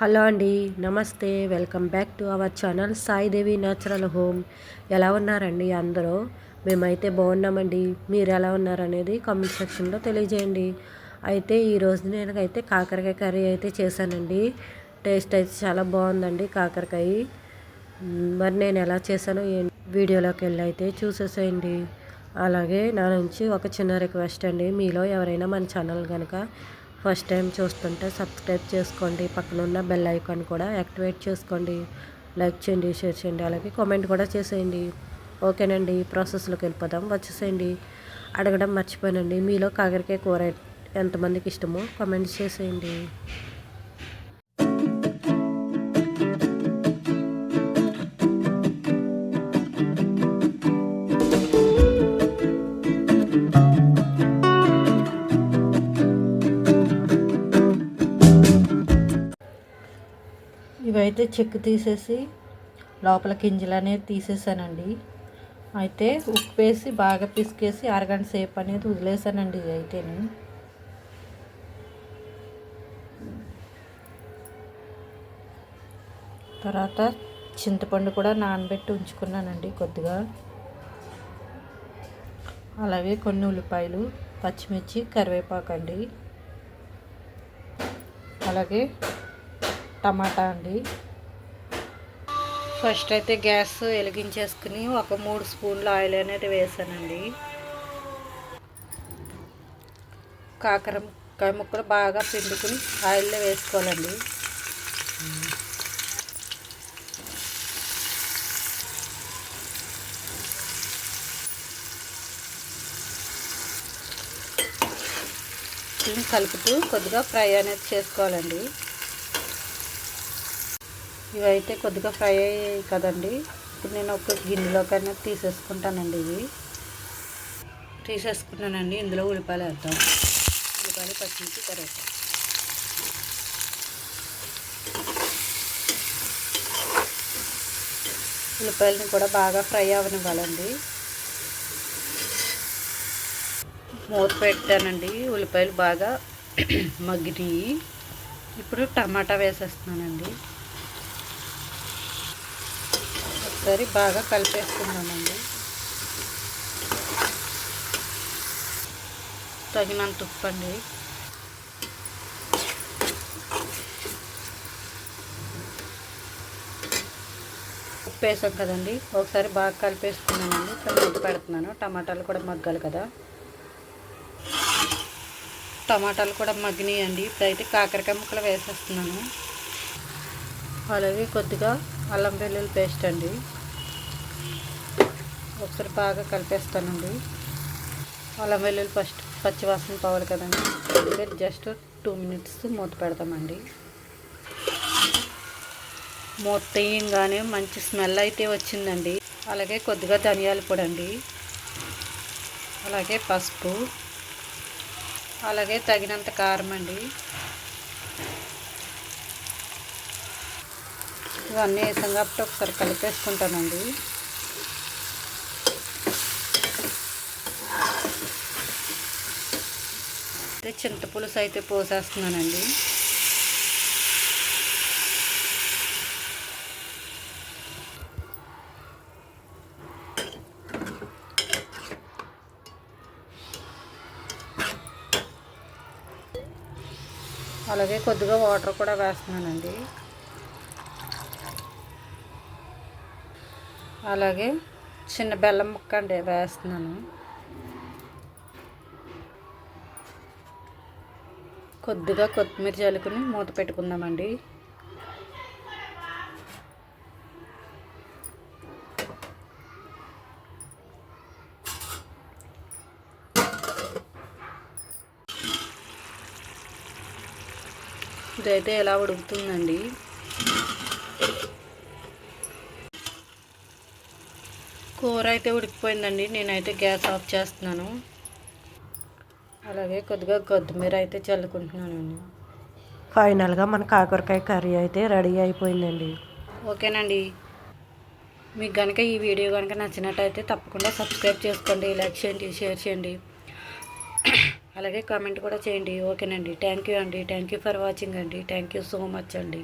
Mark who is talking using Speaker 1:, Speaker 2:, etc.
Speaker 1: Hello అండి నమస్తే. Welcome back to our channel Saidevi natural home. ఎలా ఉన్నారండి అందరూ? మేమైతే బాగున్నామండి. మీరు ఎలా ఉన్నారనేది కామెంట్ సెక్షన్లో తెలియజేయండి. అయితే ఈరోజు నేనైతే కాకరకాయ కర్రీ అయితే చేశానండి. టేస్ట్ అయితే చాలా బాగుందండి కాకరకాయ. మరి నేను ఎలా చేశానో వీడియోలోకి వెళ్ళి అయితే చూసేసేయండి. అలాగే నా నుంచి ఒక చిన్న రిక్వెస్ట్ అండి. మీలో ఎవరైనా మన ఛానల్ కనుక ఫస్ట్ టైం చూస్తుంటే సబ్స్క్రైబ్ చేసుకోండి. పక్కన ఉన్న బెల్ ఐకాన్ కూడా యాక్టివేట్ చేసుకోండి. లైక్ చేయండి షేర్ చేయండి అలాగే కామెంట్ కూడా చేసేయండి. ఓకేనండి ప్రాసెస్లోకి వెళ్ళిపోదాం. వచ్చేసేయండి. అడగడం మర్చిపోయానండి. మీలో కాకరకాయ కూర ఎంతమందికి ఇష్టమో కామెంట్ చేసేయండి. ఇవైతే చెక్కు తీసేసి లోపల గింజలు అనేది తీసేసానండి. అయితే ఉప్పు వేసి బాగా పిసికేసి అరగంట సేపు అనేది వదిలేసానండి ఇది నేను తర్వాత చింతపండు కూడా నానబెట్టి ఉంచుకున్నానండి కొద్దిగా. అలాగే కొన్ని ఉల్లిపాయలు పచ్చిమిర్చి కరివేపాకు అండి అలాగే టమాటా అండి. ఫస్ట్ అయితే గ్యాస్ వెలిగించేసుకుని ఒక మూడు స్పూన్ల ఆయిల్ అనేది వేసానండి. కాకరకాయ ముక్కలు బాగా పిండుకుని ఆయిల్లో వేసుకోవాలండి. కలుపుతూ కొద్దిగా ఫ్రై అనేది చేసుకోవాలండి. ఇవైతే కొద్దిగా ఫ్రై అయ్యాయి కదండి. ఇప్పుడు నేను ఒక గిన్నెలోకైనా తీసేసుకుంటానండి ఇవి. తీసేసుకున్నానండి. ఇందులో ఉల్లిపాయలు వేద్దాం. ఉల్లిపాయలు పచ్చిమిర్చి కరేపాకు ఉల్లిపాయలని కూడా బాగా ఫ్రై అవనివ్వాలండి. మూత పెట్టానండి. ఉల్లిపాయలు బాగా మగ్గినాయి. ఇప్పుడు టమాటా వేసేస్తున్నానండి. ఒకసారి బాగా కలిపేసుకుందామండి. తగినంత ఉప్పు అండి. ఉప్పు వేసాం కదండి. ఒకసారి బాగా కలిపేసుకున్నానండి ఇక్కడ ఉప్పు పెడుతున్నాను. టమాటాలు కూడా మగ్గాలి కదా. టమాటాలు కూడా మగ్గినాయండి. ఇప్పుడైతే కాకరకాయ ముక్కలు వేసేస్తున్నాను. అలాగే కొద్దిగా అల్లం వెల్లుల్లి పేస్ట్ అండి. ఒకసారి బాగా కలిపేస్తానండి. అల్లం వెల్లుల్లి ఫస్ట్ పచ్చివాసన పోవాలి కదండి. అందుకే జస్ట్ టూ మినిట్స్ మూత పెడతామండి. మూత తీయంగానే మంచి స్మెల్ అయితే వచ్చిందండి. అలాగే కొద్దిగా ధనియాల పొడి అండి. అలాగే పసుపు. అలాగే తగినంత కారం అండి. ఇవన్నీ వేసాం కాబట్టి ఒకసారి కలిపేసుకుంటానండి. అయితే చింతపులుసు అయితే పోసేస్తున్నానండి. అలాగే కొద్దిగా వాటర్ కూడా వేస్తున్నానండి. అలాగే చిన్న బెల్లం ముక్క అండి వేస్తున్నాను. కొద్దిగా కొత్తిమీర చల్లుకుని మూత పెట్టుకుందామండి. ఇదైతే ఎలా ఉడుకుతుందండి? కూర అయితే ఉడికిపోయిందండి. నేనైతే గ్యాస్ ఆఫ్ చేస్తున్నాను. అలాగే కొద్దిగా కొత్తిమీర అయితే చల్లుకుంటున్నానండి ఫైనల్గా మన కాకరకాయ కర్రీ అయితే రెడీ అయిపోయిందండి. ఓకేనండి. మీకు కనుక ఈ వీడియో కనుక నచ్చినట్టయితే తప్పకుండా సబ్స్క్రైబ్ చేసుకోండి లైక్ చేయండి షేర్ చేయండి. అలాగే కామెంట్ కూడా చేయండి. ఓకేనండి. థ్యాంక్ యూ అండి. థ్యాంక్ యూ ఫర్ వాచింగ్ అండి. థ్యాంక్ యూ సో మచ్ అండి.